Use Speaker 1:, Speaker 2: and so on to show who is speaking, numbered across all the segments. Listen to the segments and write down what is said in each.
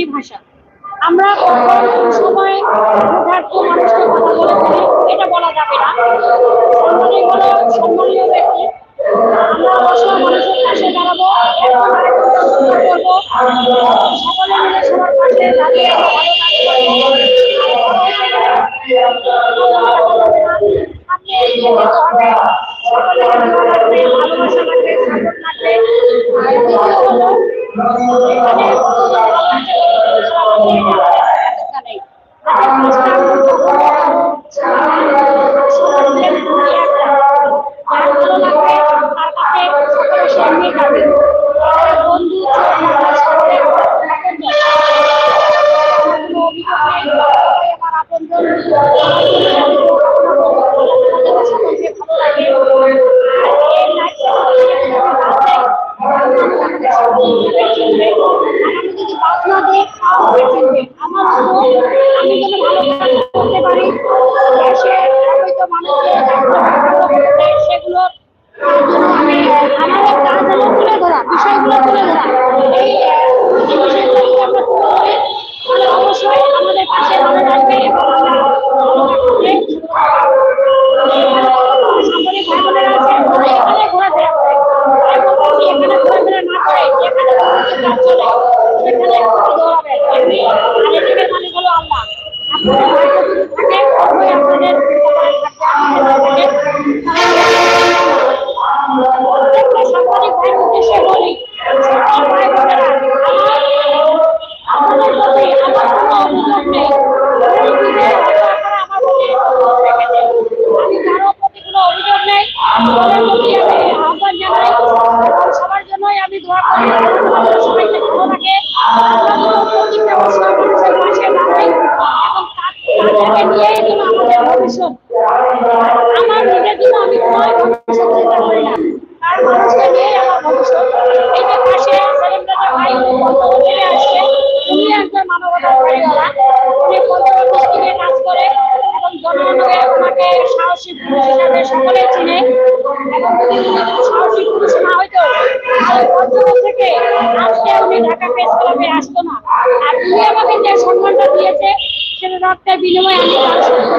Speaker 1: একটা ভাষা। আমরা সময় মানুষকে কথা বলে ফেলি, এটা বলা যাবে না। সাংবাদিক হলো সম্মানীয় ব্যক্তি। করব। সকলে ভালোবাসা হলো Thank you.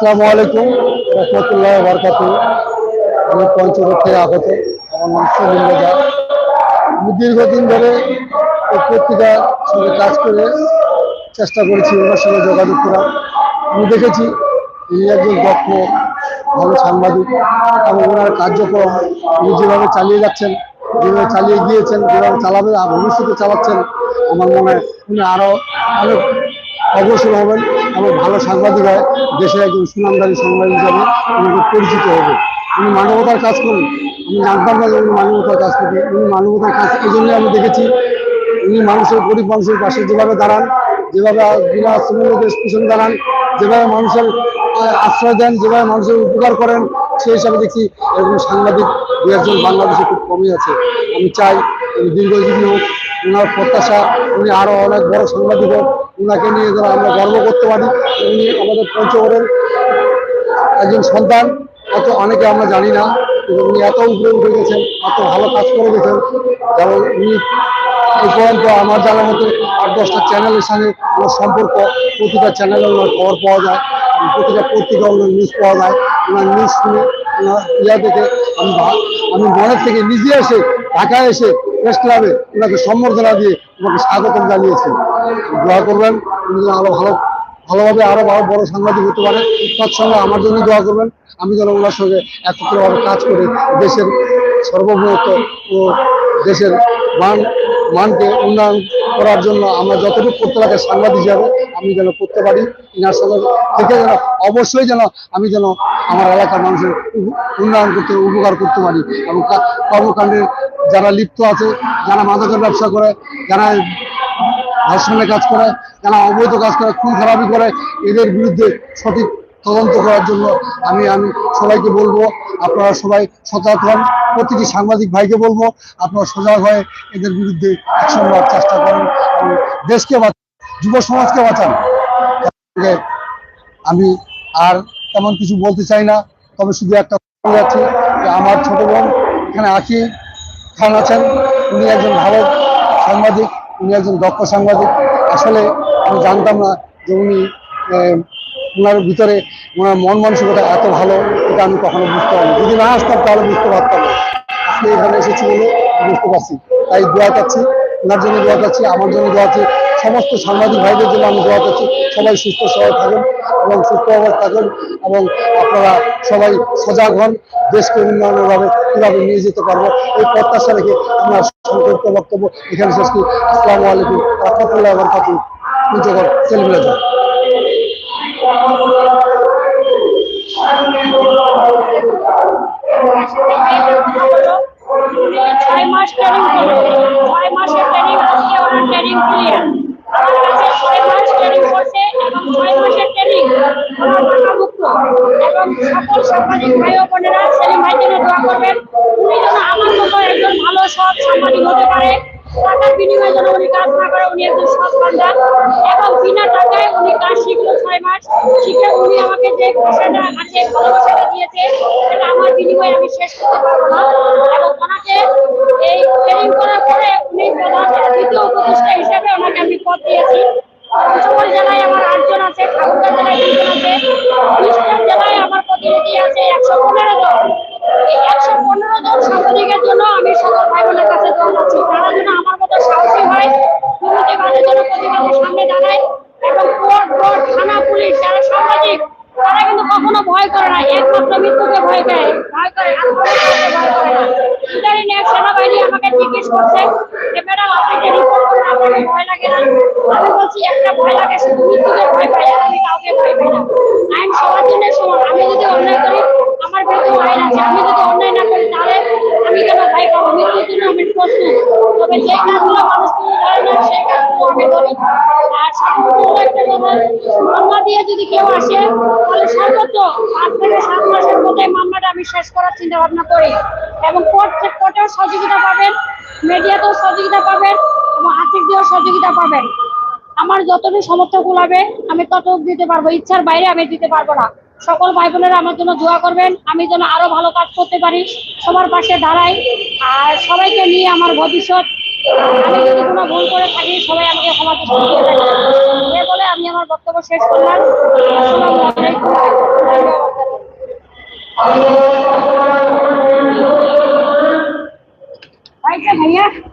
Speaker 2: আসসালামু আলাইকুম। রহমতুল্লাহ বরকাত। আমি পঞ্চগড় থেকে আগত। আমার নাম সলিম রেজা আমি দীর্ঘদিন ধরে এই পত্রিকার সঙ্গে কাজ করে চেষ্টা করেছি, ওনার সঙ্গে যোগাযোগ করার আমি দেখেছি তিনি একজন দক্ষ, ভালো সাংবাদিক এবং ওনার কার্যক্রম উনি যেভাবে চালিয়ে যাচ্ছেন, যেভাবে চালিয়ে গিয়েছেন, যেভাবে চালাবে আর ভবিষ্যতে চালাচ্ছেন, আমার মনে হয় উনি আরও অনেক অগ্রসর হবেন। এবং ভালো সাংবাদিক হয় দেশের একজন সুনামদারী সাংবাদিক হিসাবে উনি পরিচিত হবে। উনি মানবতার কাজ করুন। আমি জানতাম না যে উনি মানবতার কাজ করবেন উনি মানবতার কাজ এই জন্যই আমি দেখেছি। উনি মানুষের, গরিব মানুষের পাশে যেভাবে দাঁড়ান, যেভাবে বিনা শ্রমিকদের পিছনে দাঁড়ান যেভাবে মানুষের আশ্রয় দেন, যেভাবে মানুষের উপকার করেন, সেই হিসাবে দেখছি এরকম সাংবাদিক দু একজন বাংলাদেশে খুব কমই আছে। আমি চাই উনি দীর্ঘজীবী হোক ওনার প্রত্যাশা, উনি আরও অনেক বড় সাংবাদিক হোক ওনাকে নিয়ে যেন আমরা গর্ব করতে পারি। উনি আমাদের পঞ্চগড়ের একজন সন্তান এত অনেকে আমরা জানি না উনি এত উপরে উঠে গেছেন, এত ভালো কাজ করে গেছেন। কারণ উনি এই পর্যন্ত আমার জানার মতো আট দশটা চ্যানেলের সঙ্গে ওনার সম্পর্ক, প্রতিটা চ্যানেলে ওনার খবর পাওয়া যায়, প্রতিটা পত্রিকা ওনার নিউজ পাওয়া যায়। ওনার নিউজ শুনে ইয়া দেখে আমি আমি মনের থেকে নিজে এসে ঢাকায় এসে প্রেস ক্লাবে ওনাকে সম্বর্ধনা দিয়ে ওনাকে স্বাগতম জানিয়েছে দোয়া করবেন, উনি আরও ভালো, ভালোভাবে আরও ভালো বড় সাংবাদিক হতে পারে। তৎসঙ্গে আমার জন্য দোয়া করবেন, আমি যেন ওনার সঙ্গে একত্রভাবে কাজ করে দেশের সর্ববৃহৎ ও দেশের মান মানকে উন্নয়ন করার জন্য আমরা যতটুকু করতে পারি সাংবাদিক হিসাবে আমি যেন করতে পারি, ইনার সঙ্গে থেকে যেন অবশ্যই যেন আমি যেন আমার এলাকার মানুষের উন্নয়ন করতে, উপকার করতে পারি। এবং কর্মকাণ্ডে যারা লিপ্ত আছে, যারা মাদকের ব্যবসা করে, যারা ধর্ষণের কাজ করে, যারা অবৈধ কাজ করে, খুন খারাপি করে, এদের বিরুদ্ধে সঠিক তদন্ত করার জন্য আমি আমি সবাইকে বলব, আপনারা সবাই সজাগ হন। প্রতিটি সাংবাদিক ভাইকে বলব, আপনারা সজাগ হয়ে এদের বিরুদ্ধে অ্যাকশন নেওয়ার চেষ্টা করেন দেশকে বাঁচান, যুব সমাজকে বাঁচান। আমি আর তেমন কিছু বলতে চাই না, তবে শুধু একটা যাচ্ছি যে আমার ছোট বোন এখানে আখি খান আছেন। উনি একজন ভালো সাংবাদিক, উনি একজন দক্ষ সাংবাদিক। আসলে আমি জানতাম না যে উনি ওনার ভিতরে ওনার মন মানসিকতা এত ভালো, এটা আমি কখনো বুঝতে পারিনি। যদি না আসতাম, তাহলে বুঝতে পারতাম আজকে এখানে এসেছি বলে বুঝতে পারছি। তাই দোয়া চাচ্ছি, ওনার জন্য দোয়া চাচ্ছি, আমার জন্য দোয়া চাচ্ছি। সমস্ত সাংবাদিক ভাইদের জন্য আমি দোয়া চাচ্ছি। সবাই সুস্থ সবাই থাকুন এবং সুস্থ সুস্থভাবে থাকুন এবং আপনারা সবাই সজাগ হন। দেশকে উন্নয়নের ভাবে কীভাবে নিয়ে যেতে পারব, এই প্রত্যাশা রেখে আমার সংক্ষিপ্ত বক্তব্য এখানে শেষ করি। আসসালামু আলাইকুম। রহমতুল্লাহ বরকাতু পঞ্চগড় সেলিব্রেশন
Speaker 1: ছয় মাসের ট্রেনিং আজকে ওনার ট্রেনিং ক্লিয়ার আমার ছয় মাস ট্রেনিং করছে এবং ছয় মাসের ট্রেনিং ওনার টাকামুক্ত এবং সকল সাংবাদিক ভাই ও বোনেরা সেলিম ভাই জন্য দোয়া করবেন উনি মতো একজন ভালো সৎ সাংবাদিক হতে পারে টাকার বিনিময়ে যেন উনি কাজ না করে উনি একজন সৎ সন্তান এবং বিনা টাকায় উনি কাজ শিখলো ছয় মাস। শিখে উনি আমাকে যে ভাষাটা আছে, ভালোবাসাটা দিয়েছে, সেটা আমার বিনিময়ে আমি শেষ করতে পারব না। এবং ওনাকে এই ট্রেনিং করার পরে উনি প্রধান দ্বিতীয় উপদেষ্টা হিসেবে ওনাকে আমি পদ দিয়েছি। ভয় করে না, একমাত্র মৃত্যুকে ভয় করে ভয় করে করে ইদানিং এক সেনাবাহিনী আমাকে জিজ্ঞেস করছে যে, ম্যাডাম, আপনি যে রিপোর্ট করেন আপনাকে ভয় লাগে না? আমি বলছি, একটা ভয় লাগে, শুধু মৃত্যুকে ভয় পাই আমি কাউকে ভয় পাই না। আইন সবার জন্য সমান। আমি যদি অন্যায় করি, আমার বিরুদ্ধে আইন আছে। আমি যদি অন্যায় না করি, তাহলে আমি কেন ভয় পাবো? মৃত্যুর জন্য আমি প্রস্তুত। তবে যে কাজগুলো মানুষ ধরে না সেই কাজগুলো আমি করি। আর আমার যতটুকু সমর্থ কুলাবে আমি ততটুকু দিতে পারব। ইচ্ছার বাইরে আমি দিতে পারব না। সকল ভাই বোনেরা আমার জন্য দোয়া করবেন। আমি যেন আরও ভালো কাজ করতে পারি। সবার পাশে দাঁড়াই। আর সবাইকে নিয়ে আমার ভবিষ্যৎ আমি যদি কোনো ভুল করে থাকি সবাই আমাকে ক্ষমা দৃষ্টি দিয়ে দেখবেন এ বলে আমি আমার বক্তব্য শেষ করলাম। আসসালামু আলাইকুম। ভাইয়া।